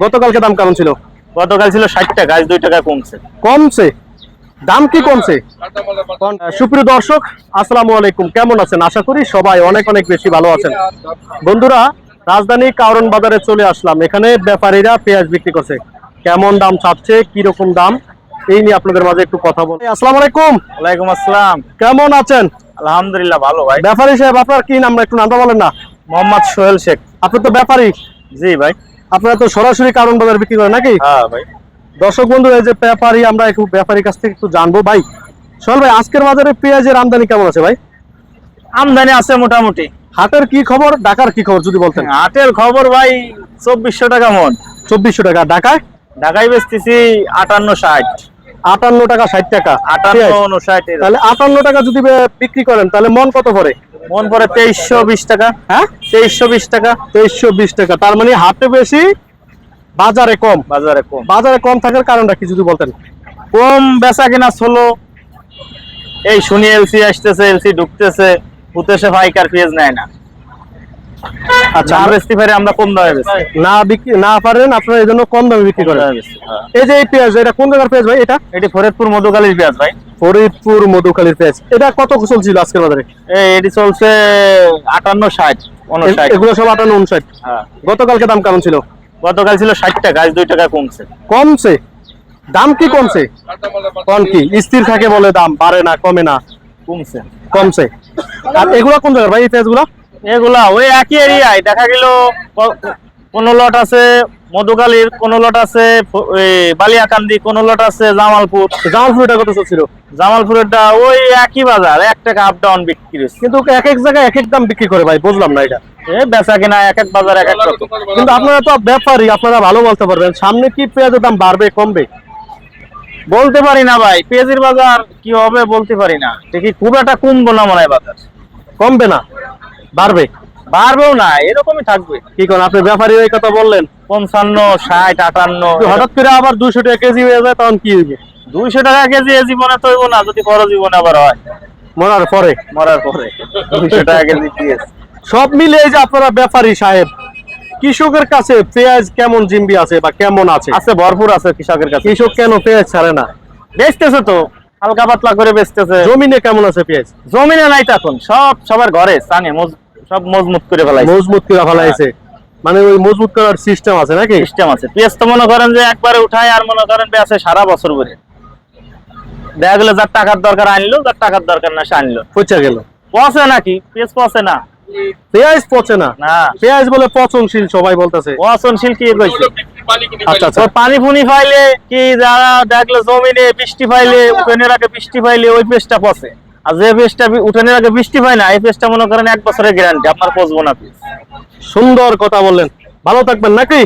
গতকালকে দাম কেমন ছিল? গতকাল ছিল ষাট টাকা আজ দুই টাকা কমছে। কমছে? দাম কি কমছে? সুপ্রিয় দর্শক আসসালামু আলাইকুম। কেমন আছেন? আশা করি সবাই অনেক অনেক বেশি ভালো আছেন। বন্ধুরা রাজধানী কারণ বাজারে চলে আসলাম। এখানে ব্যাপারীরা পেঁয়াজ বিক্রি করছে। কেমন দাম চাচ্ছে? কি রকম দাম? এই নিয়ে আপনাদের মাঝে একটু কথা বলি আসসালামু আলাইকুম। ওয়ালাইকুম আসসালাম। কেমন আছেন? আলহামদুলিল্লাহ ভালো ভাই। ব্যাপারী সাহেব আপনার কি নাম একটু নামটা বলেন না। মোহাম্মদ সোহেল শেখ। আপনি তো ব্যাপারী। জি ভাই। আপনারা তো সরাসরি কারণ বাজার বিক্রি করেন নাকি? হ্যাঁ ভাই। দর্শক বন্ধু এই যে ব্যাপারী আমরা একটু ব্যাপারীর কাছ থেকে একটু জানব। ভাই সোহেল ভাই আজকের বাজারে পেঁয়াজের আমদানি কেমন আছে ভাই? আমদানি আছে মোটামুটি। হাটের কি খবর ঢাকার কি খবর যদি বলতেন? হাটের খবর ভাই চব্বিশশো টাকা মন। চব্বিশশো টাকা। ঢাকায়? ঢাকায় বেচতেছি আটান্ন ষাট। আটান্ন টাকা ষাট টাকা। আটান্ন ষাট তাহলে আটান্ন টাকা যদি বিক্রি করেন তাহলে মন কত পড়ে? মন পরে তেইশশো বিশ টাকা হ্যাঁ? তেইশশো বিশ টাকা তেইশশো বিশ টাকা। তার মানে হাটে বেশি বাজারে কম। বাজারে কম। বাজারে কম থাকার কারণটা কি যদি বলতেন? কম বেচা কিনা ষোলো। এই শুনি এলসি আসতেছে এলসি ঢুকতেছে উতেছে ভাইকার পেঁয়াজ নেয় না। আচ্ছা আমরা- বেচতে আমরা কম দামে বেচি। না বিক্রি না পারেন আপনারা এই জন্য কম দামে বিক্রি করেন। হ্যাঁ। এই যে এই পেঁয়াজ এটা কোন জায়গার পেঁয়াজ ভাই এটা? এটি ফরিদপুর মধুকালীর পেঁয়াজ ভাই। ফরিদপুর মধুখালীর পেঁয়াজ। এটা কত চলছিল আজকের বাজারে? এটি চলছে আটান্ন ষাট এগুলো সব আটান্ন উনষাট হ্যাঁ। গতকালকে দাম কেমন ছিল? গতকাল ছিল ষাট টাকা আজ দুই টাকা কমছে। কমছে? দাম কি কমছে? কম কি? স্থির থাকে বলে দাম বাড়ে না কমে না। কমছে। কমছে। আর এগুলো কোন জায়গার ভাই এই পেঁয়াজগুলো? এগুলা ওই একই এরিয়ায় দেখা গেল কোন লট আছে মধুকালীর কোন লট আছে বালিয়াকান্দি কোন লট আছে জামালপুর। জামালপুর এটা কত চলছিল জামালপুরেরটা ওই একই বাজার এক টাকা আপ ডাউন বিক্রি কিন্তু এক এক জায়গায় এক এক দাম বিক্রি করে ভাই বুঝলাম না এটা। বেচা কিনা এক এক বাজার এক এক রকম। কিন্তু আপনারা তো ব্যাপারী আপনারা ভালো বলতে পারবেন। সামনে কি পেঁয়াজের দাম বাড়বে কমবে? বলতে পারি না ভাই পেঁয়াজের বাজার কি হবে বলতে পারি না। দেখি খুব একটা কমবো না মনে হয় বাজার। কমবে না? বাড়বে? বাড়বেও না এরকমই থাকবে। কি করেন আপনি ব্যাপারী এই কথা বললেন? পঞ্চান্ন ষাট আটান্ন হঠাৎ করে আবার দুইশো টাকা কেজি হয়ে যায় তখন কি হইবে? দুইশো টাকা কেজি এ জীবনে তো হইবো না যদি পর জীবনে আবার হয়। মরার পরে। মরার পরে। দুইশো টাকা কেজি সব মিলে এই যে আপনারা ব্যাপারী সাহেব কৃষকের কাছে পেঁয়াজ কেমন জিম্বি আছে বা কেমন আছে? আছে ভরপুর আছে কৃষকের কাছে। কৃষক কেন পেঁয়াজ ছাড়ে না? বেচতেছে তো হালকা পাতলা করে বেচতেছে। জমিনে কেমন আছে পেঁয়াজ? জমিনে নাই তো এখন সব সবার ঘরে মজ- সব মজবুত করে ফেলাই মজবুত করে ফেলাইছে। মানে ওই মজবুত করার সিস্টেম আছে নাকি? সিস্টেম আছে। পেঁয়াজ তো মনে করেন যে একবারে উঠায় আর মনে করেন সারা বছর ধরে দেখা গেলো যার টাকার দরকার আনলো যার টাকার দরকার না সে আনলো। পচে গেল। পচে নাকি পেঁয়াজ পচে না। পেঁয়াজ পচে না। না। পেঁয়াজ বলে পচনশীল সবাই বলতেছে। পচনশীল কি কইছে? আচ্ছা আচ্ছা। পানি ফুনি পাইলে কি যারা দেখল জমিনে বৃষ্টি পাইলে আগে বৃষ্টি পাইলে ওই পেস্টটা পচে। আর যে পেস্টটা উঠানের আগে বৃষ্টি হয় না, এই পেস্টটা মনে করেন এক বছরের গ্যারান্টি আপনার পচবো না সুন্দর কথা বললেন। ভালো থাকবেন নাকি?